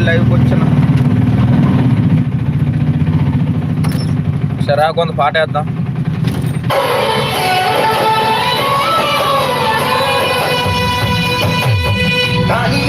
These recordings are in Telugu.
ఇప్పుడే లైవ్కి వచ్చిన. సరే కొంత పాట వేద్దాం. తాళి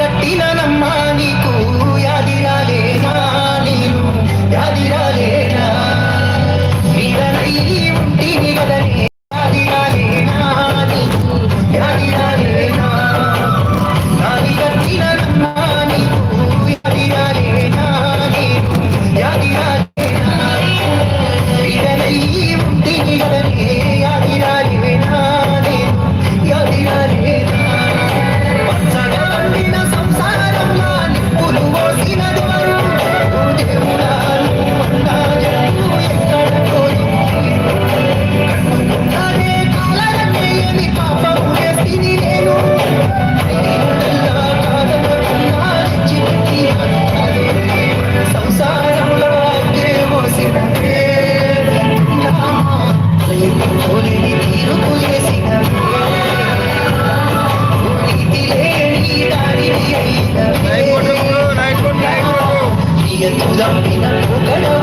புகழோ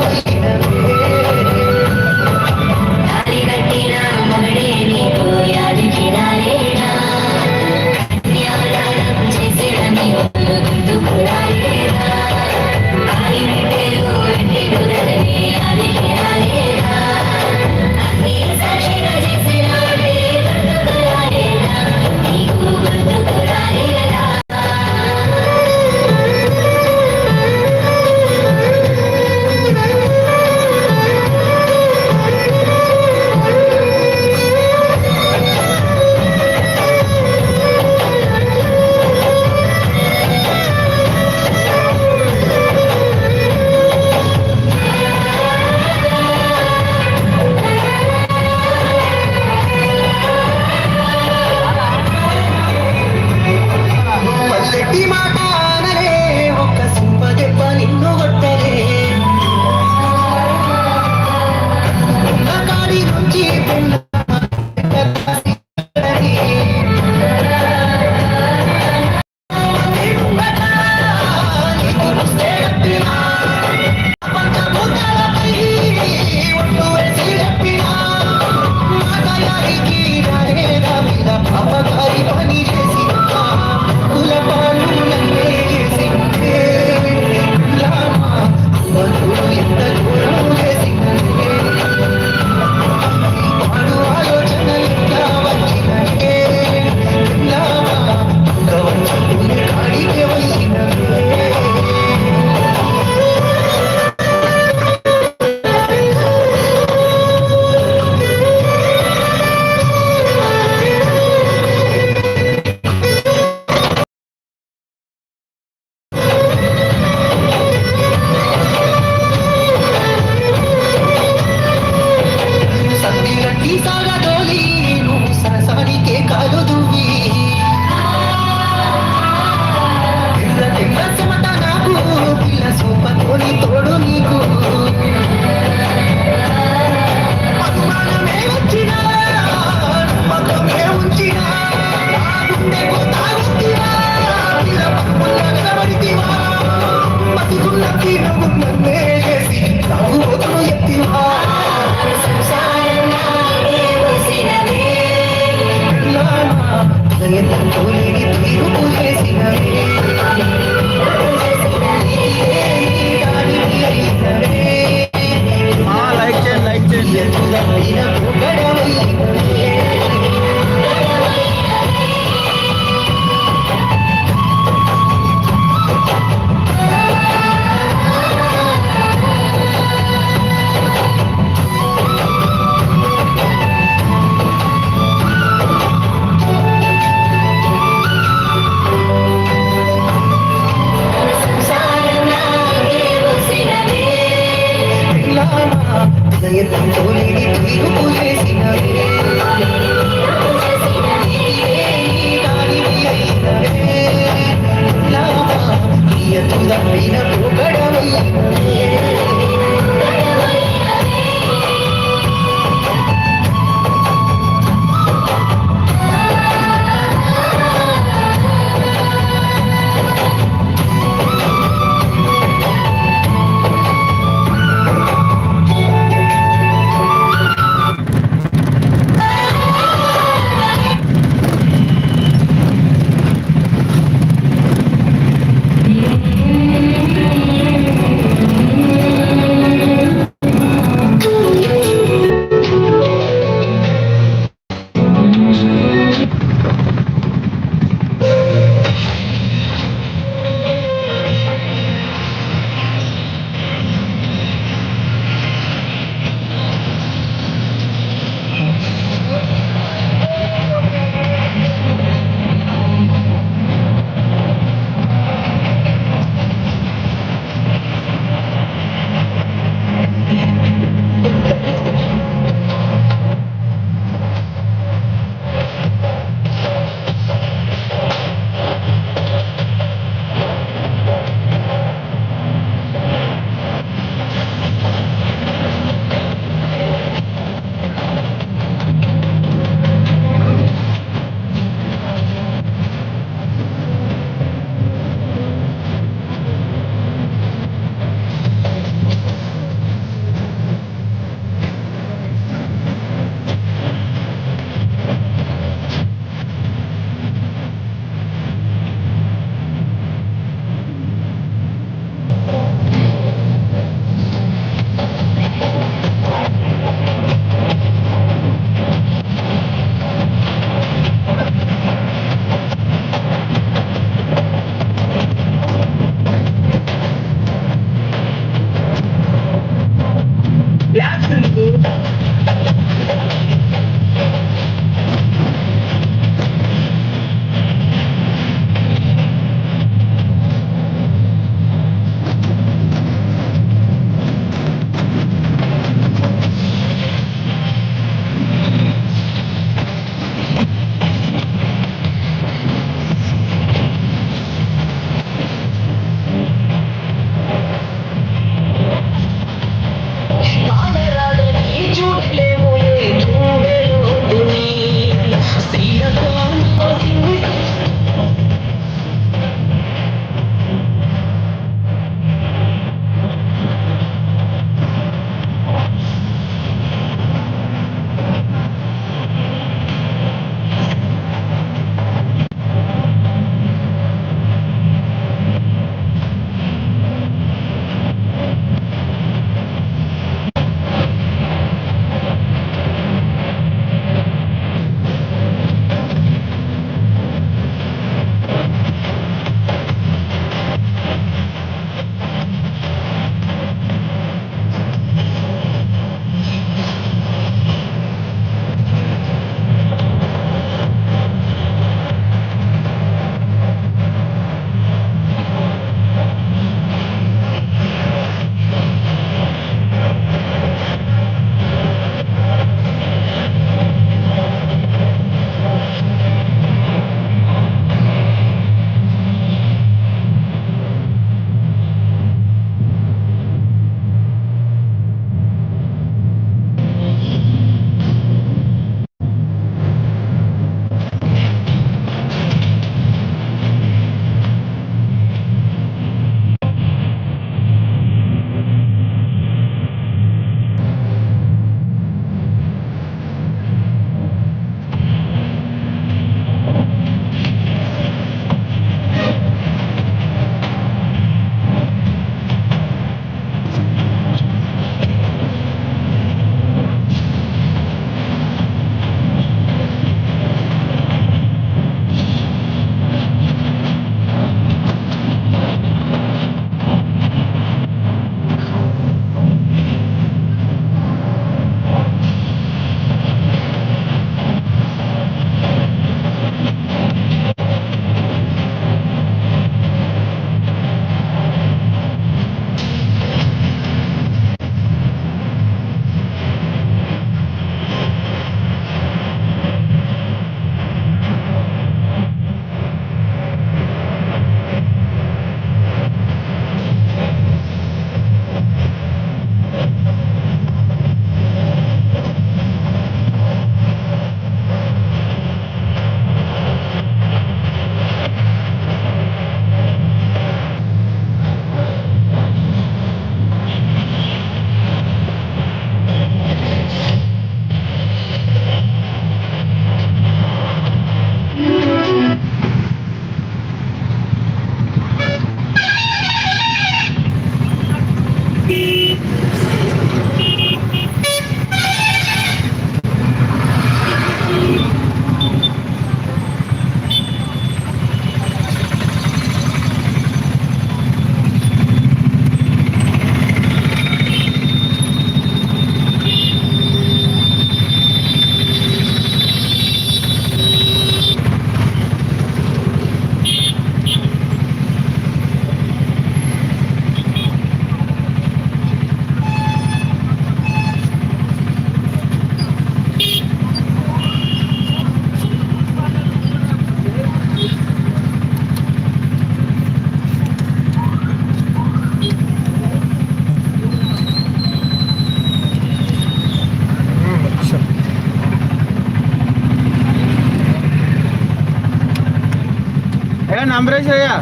నెంబరేజ్ అయ్యా.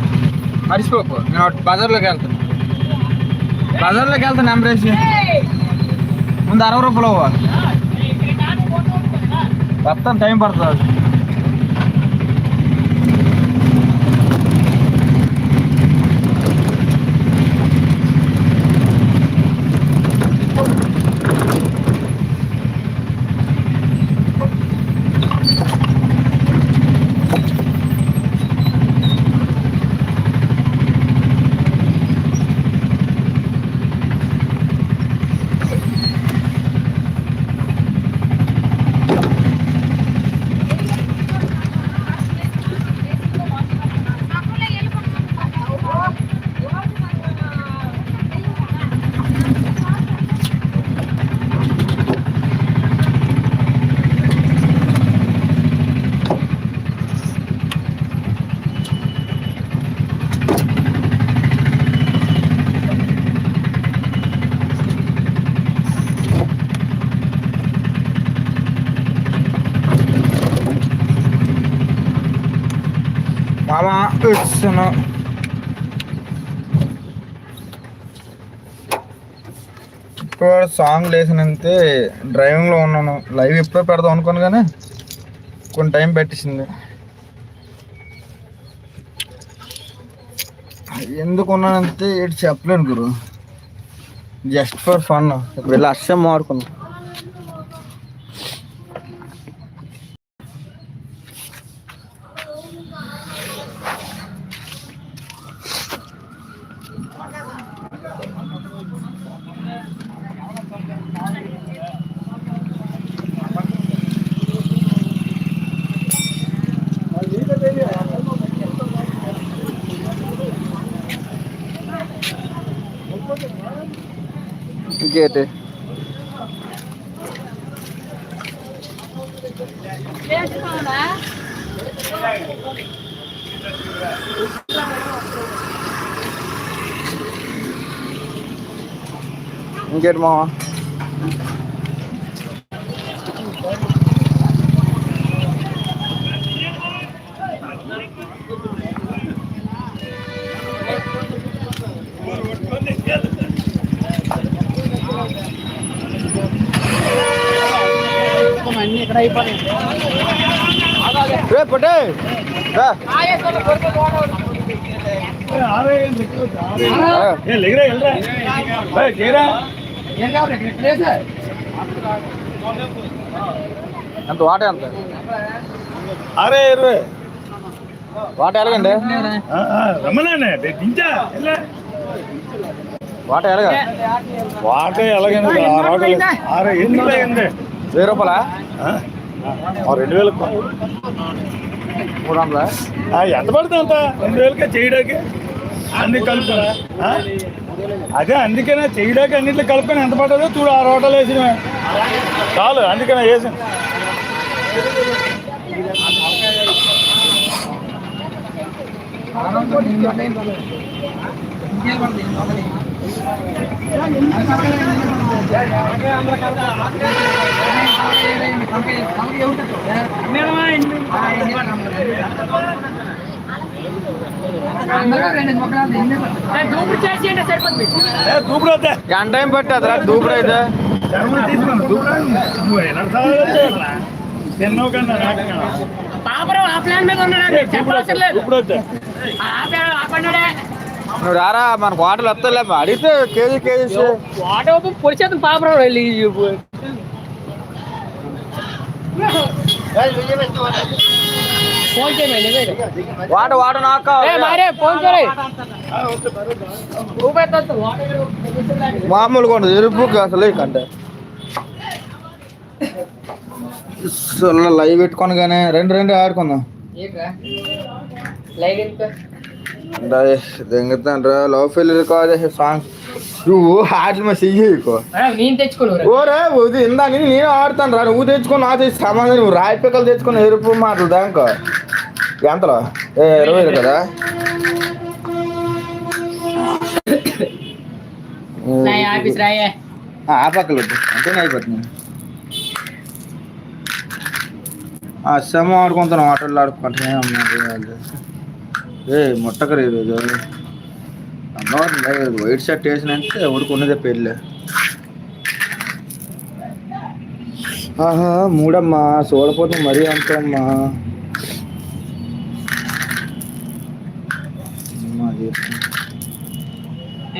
మర్చిపోకు. నేను అటు బజార్లోకి వెళ్తాను బజార్లోకి వెళ్తాను నెంబరేజ్ ముందు అరవై రూపాయలు వస్తాను టైం పడుతుంది. వాడు సాంగ్ లేసినంతే డ్రైవింగ్లో ఉన్నాను. లైవ్ ఇప్పుడే పెడదాం అనుకోను కానీ కొన్ని టైం పెట్టేసింది. ఎందుకు ఉన్నానంటే ఇటు చెప్పలేను గురు. జస్ట్ ఫర్ ఫన్ ఇప్పుడు వెళ్ళి మారుకున్నాను ఇంకేంటి ఇంకేంటి మామ రే పట్టే రా. ఎంత వాట ఎంత అరే ఇరవై వాట ఎలాగండి రమ్మనండి దించా వాట ఎలాగ వాటే ఎలాగైంది ఆరు ఆటోలు ఆరు ఎందుకు అయింది వెయ్యి రూపాయలా? రెండు వేలకు మూడు వందలా ఆ, ఎంత పడుతుంది అంత? రెండు వేలకే చేయడానికి? అన్ని కలుపుకొని ఆ? అదే అందుకనే చేయడానికి అన్నిట్లో కలుపుకొని ఎంత పడుతుందో చూడు ఆరు ఆటోలు వేసిన చాలు అందుకనే వేసిన ఏ, దూకుడు వద్దా ఎంత టైం పట్టేదిరా దూపుడు అయితే జన్మ తీసుకున్నాను దూకుడు నువ్వు ఎలా చదవాలి తిన్నావు కన్నా నాకన్నా పాపరం ఆ ప్లాన్ మీద ఉన్నాడు చెప్పవసరం లేదు దూకుడు వద్దా ఆపాడు ఆపన్నాడే నువ్వు రారా మనకు వాటలు వస్తలే అడిగితే కేజీ కేజీ వాట పొడిచేద్దాం పాపరం వెళ్ళి ఫోన్ చేయమండి వాట వాట నాకు? ఏ మారే ఫోన్ చేయి. రూపాయి మామూలుగా ఉండదు ఎరుపు అసలు కంటే. లైవ్ పెట్టుకొని కానీ రెండు రెండు ఆడుకుందాం. దెంగతాను లవ్ ఫెయిల్ కాదు సాంగ్ నువ్వు ఆటలు మా చెయ్యకు ఓరే ఇది ఇందాక నేను ఆడుతాను రా నువ్వు తెచ్చుకొని నా తెచ్చి సమాధానం నువ్వు రాయి పిక్కలు తెచ్చుకొని ఎరుపు మాటలు దాకా ఎంతలో ఏ ఇరవై కదా ఆ పక్కలు అంతేనే అయిపోతుంది అస్సాము ఆడుకుంటాను ఆటలు ఆడుకుంటున్నాయి అమ్మాయి ఏ ముట్టకరు ఈరోజు అమ్మవారు వైట్ షర్ట్ వేసినంటే ఊరుకున్నదే పెళ్ళి ఆహా మూడమ్మా చూడపోతే మరీ అంతమ్మా అమ్మా, చెప్పు.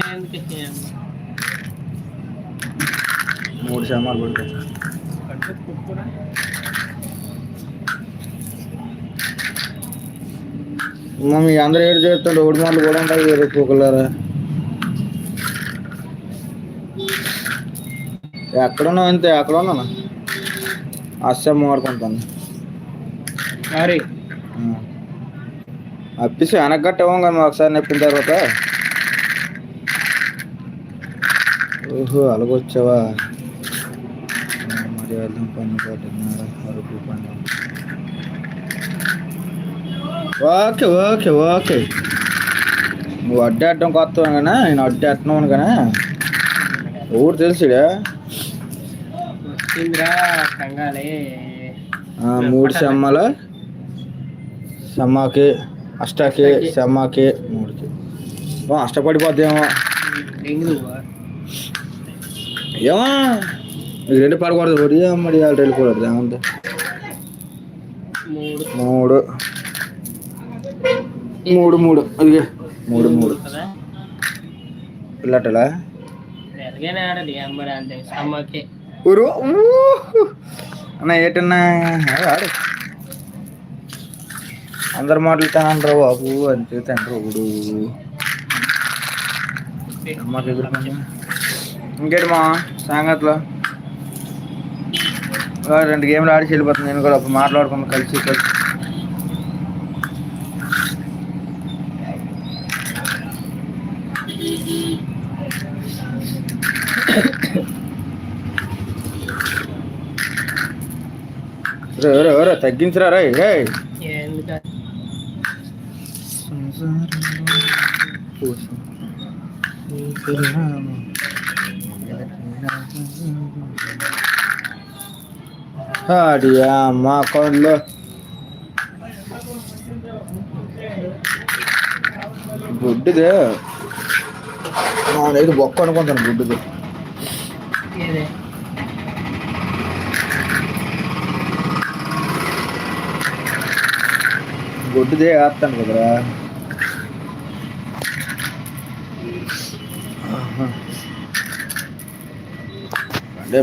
ఎందుకు ఇచ్చేయమ్మ? మూడు శమాలు పడతాయి అమ్మా, మీ అందరూ ఏడు చేస్తుంటే ఒకటి మాటలు కూడా ఉంటాయి రేపు ఒకళ్ళారా? ఎక్కడున్నావు అంతే ఎక్కడ ఉన్నాను అస్సాం మాడుకుంటాను అరే అప్పిసి వెనకట్ట ఇవ్వం కానీ ఒకసారి నప్పిన తర్వాత. ఓహో అలాగొచ్చావా? మరి వెళ్దాం అరకు పన్ను ఓకే ఓకే ఓకే. నువ్వు అడ్డాడడం కొత్త కానీ నేను అడ్డేస్తున్నాను కానీ ఊరు తెలుసుడా? మూడు సెమ్మల. సెమ్మకి అష్టాకి సెమ్మకి మూడుకి. అష్టపడిపోద్దేమో. ఏమో? మీకు రెండు పడకూడదు ఒకటి అమ్మడి వాళ్ళు వెళ్ళిపోలేదు ఏముంది? మూడు. మూడు మూడు. అదిగే మూడు మూడు. కదా పిల్లటలా? ఊరు. అన్న ఏటన్నా? అదే ఆడు. అందరు మాటలు బాబు. అంతే తండ్రి ఒకడు ఇంకేంటి మా సంగతిలో? ఆ, రెండు గేమ్లు ఆడిచి వెళ్ళిపోతుంది నేను కూడా మాట్లాడుకున్నాను కలిసి కలిసి. రే రే రే తగ్గించరా రే అడియా అమ్మ అకౌంట్లో గుడ్డుదే. నేనైతే బొక్క అనుకుంటాను గుడ్డుది. గుడ్డుదే ఆపుతాను కదరా ఆహా. అదే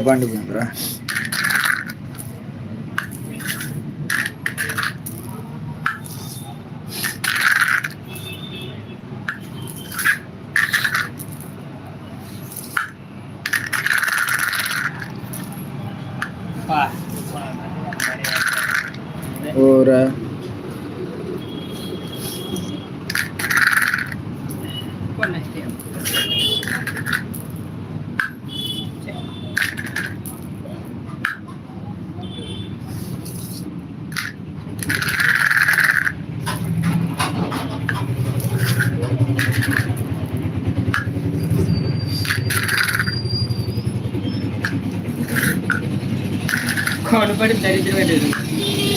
కొనపడి దరిద్రం పెట్టేది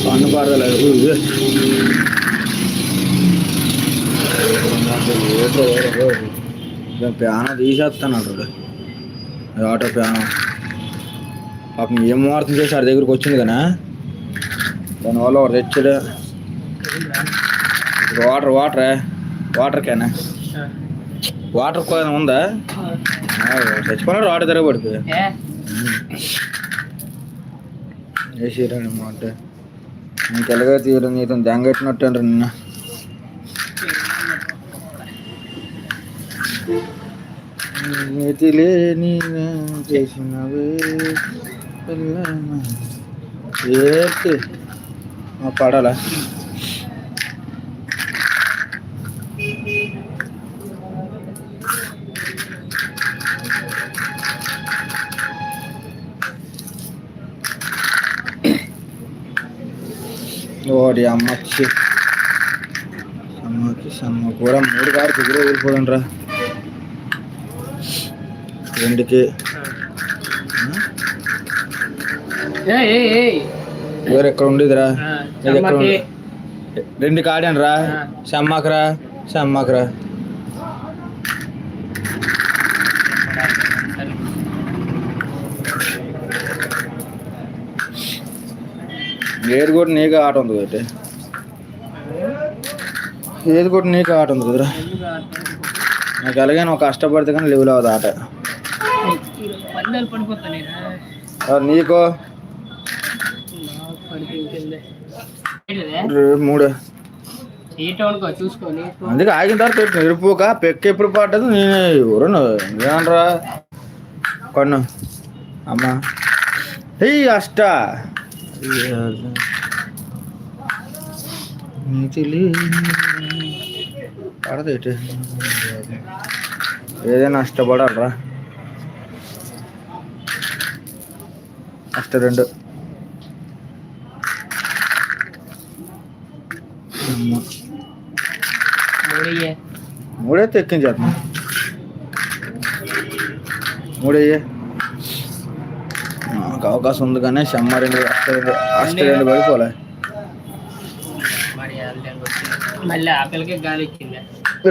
పన్ను పడదలేదు ప్యాన తీసేస్తున్నాడు వాడు. అది ఆటో ప్యాన పాపం ఏం వార్తం చేసి ఆడి దగ్గరికి వచ్చింది కదా. దానివల్ల వాడు తెచ్చాడు. ఇప్పుడు వాటర్ వాటరే వాటర్ క్యానా వాటర్ ఉందా? చచ్చిపోయినాడు వాటర్ తిరగబడికి ఏ వేసిరండి మాట నీకు ఎలాగో తీరు నీతో దెంగట్టినట్టు అంటారు నిన్న. నీతి లేని చేసినవే పిల్లన. ఏంటి? మా పడాలా. ఓడి అమ్మచ్చి. సమ్మకి సమ్మ కూడా మూడు కారు దగ్గర వెళ్ళిపోదండి రా. రెండుకి. వేరే ఎక్కడ ఉండేదిరా ఎక్కడ రెండు కాడాను రా. ఆ. సమ్మకరా సమ్మకరా ఏది కూడా నీకు ఆట ఉంది కదా ఏది కూడా నీకు ఆట ఉంది కదరా. నాకు అలాగే నువ్వు కష్టపడితే కానీ లెవెల్ అవ్వదు ఆట. నీకో. మూడు. అందుకే ఆగిన తర్వాత పెట్టిన ఇరుపుక పెక్క ఎప్పుడు పడ్డది నేనే ఎవరు ఏమనరా కొన్ను. అమ్మా. హెయ్ అష్ట. పడదు ఇటు ఏదైనా నష్టపడాలరా అష్ట రెండు అమ్మా మూడయ్యే మూడే ఎక్కించేద్దాం మూడయ్యే నాకు అవకాశం ఉంది కానీ సెమ్మ రెండు రెండు పడిపోలే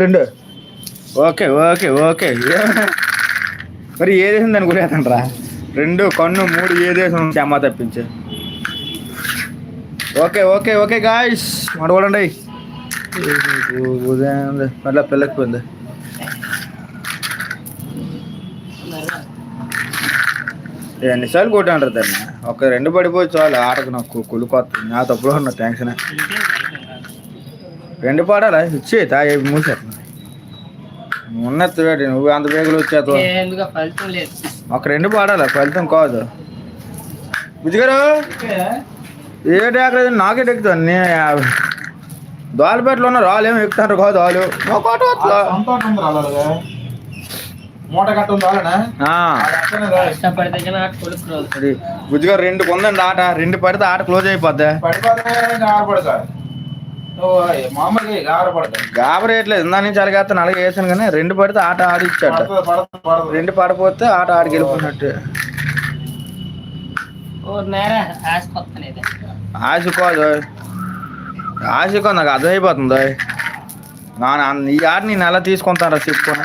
రెండు. Okay okay okay. మరి ఏ దేశం దాని గురి రా రెండు కన్ను మూడు ఏ దేశం? చెమ్మ తప్పించే. ఓకే ఓకే ఓకే గాయస్ మడవడండి ఉదయం మళ్ళీ పిల్లకి పోయింది. ఎన్నిసార్లు కొట్టాంటారు దాన్ని ఒక రెండు పడిపోయి చాలు ఆటకు నాకు కులుకొస్తుంది నా తప్పుడు ఉన్న టెన్షన్ రెండు పాడాలా? ఇచ్చే తాగి మూసేస్తున్నా ఉన్నట్టు వేడి నువ్వు అంత వేగులు వచ్చేస్తావు? ఎందుకు ఫలితం లేదు? ఒక రెండు పాడాలా? ఫలితం కాదు. బుజ్జిగారు? ఏటి అక్కడ నాకే ఎక్కుతాను. నేను దోలపేటలో ఉన్న రాళ్ళు ఏమి ఎక్కుతారు కాదు వాళ్ళు బుజ్జిగారు రెండు కొందండి ఆట. రెండు పడితే ఆట క్లోజ్ అయిపోద్ది. గాబరేయట్లేదు. ఇందా నుంచి అలాగేస్తాను అలాగే వేసాను కానీ రెండు పడితే ఆట ఆడిచ్చాడు. రెండు పడిపోతే ఆట ఆడికి వెళ్ళిపోయినట్టు. ఓ నేరా ఆసిపోతలేదు ఆశకోదు ఆశకో నాకు అర్థమైపోతుంది. ఈ ఆట నేను ఎలా తీసుకుంటారా చెప్పుకొని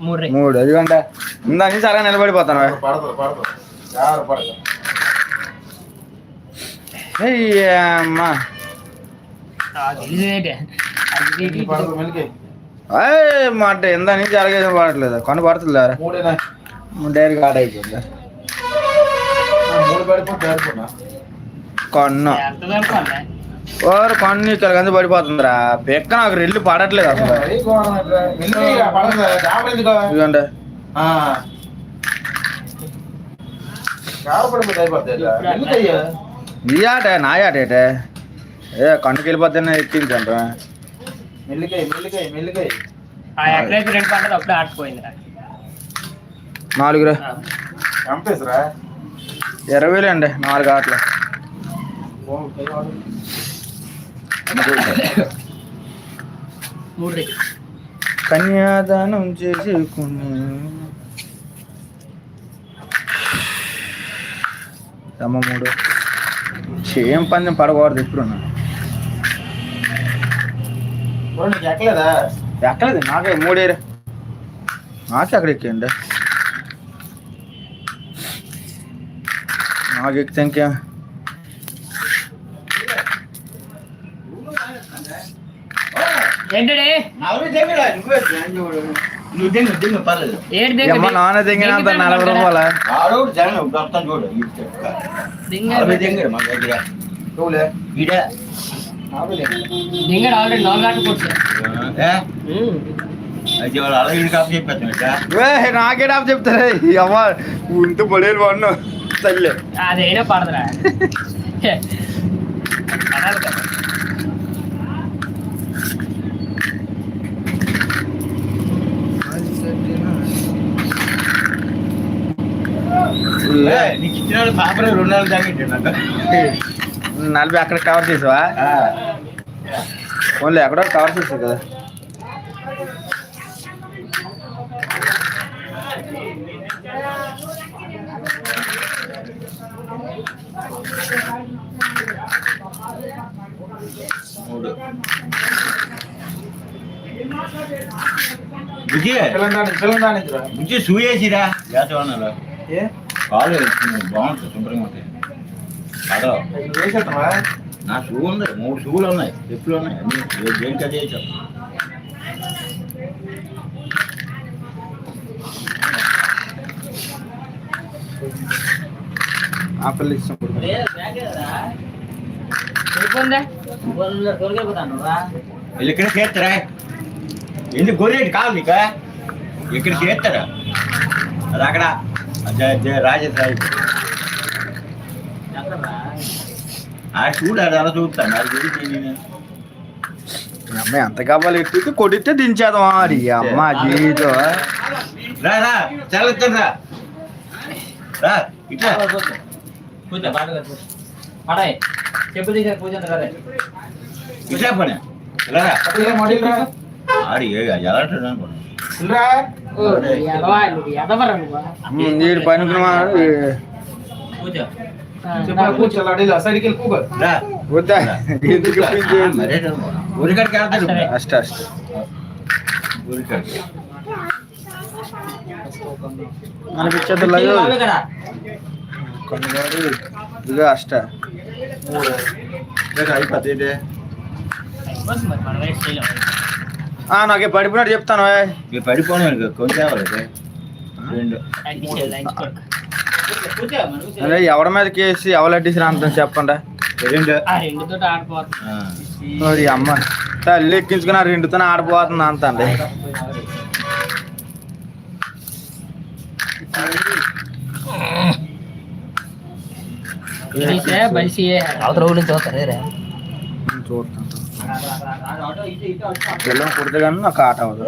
మూడు రే మూడు ఎందుకంటే ఇందా నుంచి అలా నిలబడిపోతాను పడుతుంది పడుతుంది ఆడపడక అమ్మా అది ఇదేంటి? అది ఇది ఇది. పడుతుంది మెలికి అయ్యే మాట ఇందా నుంచి అలాగే పడట్లేదు కొను పడుతుంది మూడేనా డైరెక్ట్ ఆట అయిపోయింది ఆ, మూడు పడిపోతే ఆడుకున్నా కొన్ను ఎంత వరకు అన్నా? ఓరు కొన్ను ఇక్కడ కింద పడిపోతుందిరా. పెక్క నాకు రెల్లు పడట్లేదు అసలు. ఈ ఆట నా ఆట ఏటే ఏ కన్నుకి వెళ్ళిపోతేనే ఎక్కించండి మెల్లికాయ మెల్లికాయ మెల్లికాయ ఆ ఎక్కడైతే రెండు పంటలు అప్పుడే ఆడిపోయింది నాలుగు చంపేసరా? ఇరవై వేలు అండి నాలుగు ఆటలు కన్యాదానం చేసుకుని. అమ్మ మూడు. చేయం పందెం పడకూడదు ఇప్పుడు ఎక్కలేదు? నాకే మూడేరు. నాకే అక్కడ ఎక్కండి నాకు ఎక్కితే ఇంకేం? ఏంటడే నలభై దగ్గర నువ్వే నువ్వు దింగు దింగు పర్లేదు ఏడు అమ్మ నాన్న దిగినంత నలభై రూపాయల ఆడు జగన్ వస్తాను చూడు నలభై దగ్గర మన దగ్గర చూలే ఇడే నలభై దగ్గర దింగడు ఆల్రెడీ నాలుగు ఆటలు కొట్టు అయితే వాళ్ళు అలా ఇటు కాపు చెప్పేస్తాను ఏ నాకే డాబ్ చెప్తారే ఈ అమ్మ ఇంత పడేలు పన్ను తల్లి అదైనా పడదురా పడాలి కదా. నీకు ఇచ్చిన పాపరే రెండు నెలలు తాగింటే నాకు నలభై అక్కడ కవర్ చేసావా ఓన్లీ ఎక్కడో కవర్ చేసావు కదా విజయ్ విజయ్ షూ వేసిరా కాలు బాగుంటుంది శుభ్రంగా ఉంటాయి అదో వేసేస్తావా నా షూ ఉంది మూడు షూలు ఉన్నాయి చెప్పులు ఉన్నాయి అన్ని ఏ- దేనికి అది వేసాం ఆపిల్ రా. వీళ్ళు ఇక్కడ చేస్తారా? ఎందుకు గొర్రెటి కావాలి నీకు. ఇక్కడ చేస్తారా? అది అక్కడ. అదే రాజేష్ ఎక్కడ్రా? ఆ చూడు అది అలా చూస్తాను అది గురించి నేను అమ్మాయి ఎంత కావాలి ఎట్టి కొడితే దించేద్దాం మరి అమ్మ జీవితం. రా రా చల్లెత్తాను రా. రా ఇట్లా. కూర్చో బాగా పడాయి. చెప్పు తీసే పూజ కదా. ఇలా రా? ఆడి ఎలా అంటాడు అనుకోండి ఎదవరా నువ్వు నీడు పనికి కూర్చో రా వద్దా ఎందుకు ఇప్పించేది? నాకే పడిపోయినట్టు చెప్తాను పడిపోను కొంచెం. అరే ఎవరి మీద కేసి ఎవలడ్డీసి అంత చెప్పండి. రెండు. ఆ రెండుతో ఆడిపోతుంది. ఆ. మరి అమ్మ తల్లి ఎక్కించుకుని ఆ రెండుతోనే ఆడిపోతుంది అంత అండి అవతల చూస్తాను పిల్లలు కుడితే కానీ నాకు ఆట అవ్వదు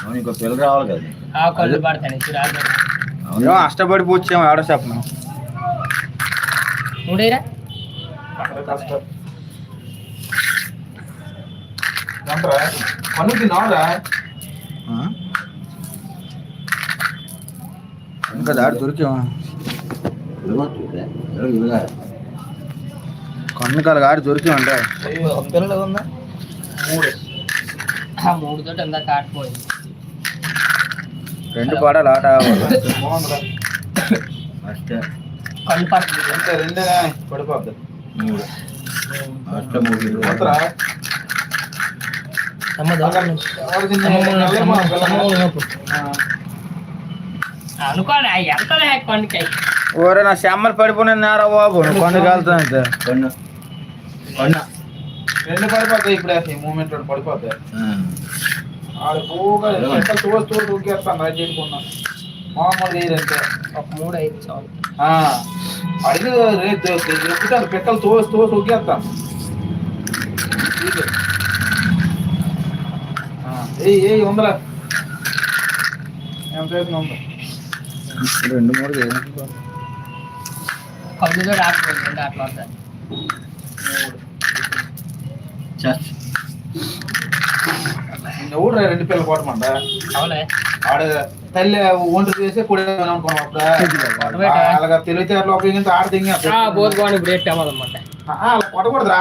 అవును ఇంకో పిల్ల రావాలి కదా ఆ కళ్ళు పడతాను చూడాలి అవును. ఏమో అష్టపడి పూచాము ఎవడో చెప్పను మూడేరా ఆ? ఇంకా దాడి దొరికాము ఇదిగో చూడే. ఇదిగో ఇదిగో. కన్ను కల గాడి దొరికామంటే పిల్లలు ఉందా? మూడు. ఆ మూడు తోటి అంతా కాటిపోయింది రెండు పడాలి ఆట. అష్ట మూడు. మూడు. ఎంతలే కొండకాయ ఓరే నా శమ్మలు పడిపోయిన నేరా బాబు. కొండకి వెళ్తాను రెండు పడిపోతాయి ఇప్పుడు అసలు మూమెంట్ పడిపోతాయి. ఆ. ఆడ పోగా ఎక్కడ చూడ చూడ దూకేస్తాను రైట్ చేసుకున్నా మామూలుగా వేయరంటే ఒక మూడు ఐదు చాలు. అడిగి రేపు ఎక్కుతాను పెట్టలు తోసి తోసి ఊకేస్తాను ఏ ఏ ఉందరా ఎంత వేసిన ఉందా రెండు మూడు. కళ్ళు ఆడిపోయింది రెండు అట్లా వస్తాయి చస్. ఎవడు రెండు పిల్లలు కొట్టమంట అవులే ఆడ తల్లి ఒంటి చేసి కూడా అనుకున్నాం అలాగా తెలివితే అట్లా ఉపయోగించి ఆడ దింగి బోధ బాగుంది ఇప్పుడు ఎట్టే అవ్వదన్నమాట అలా కొట్టకూడదురా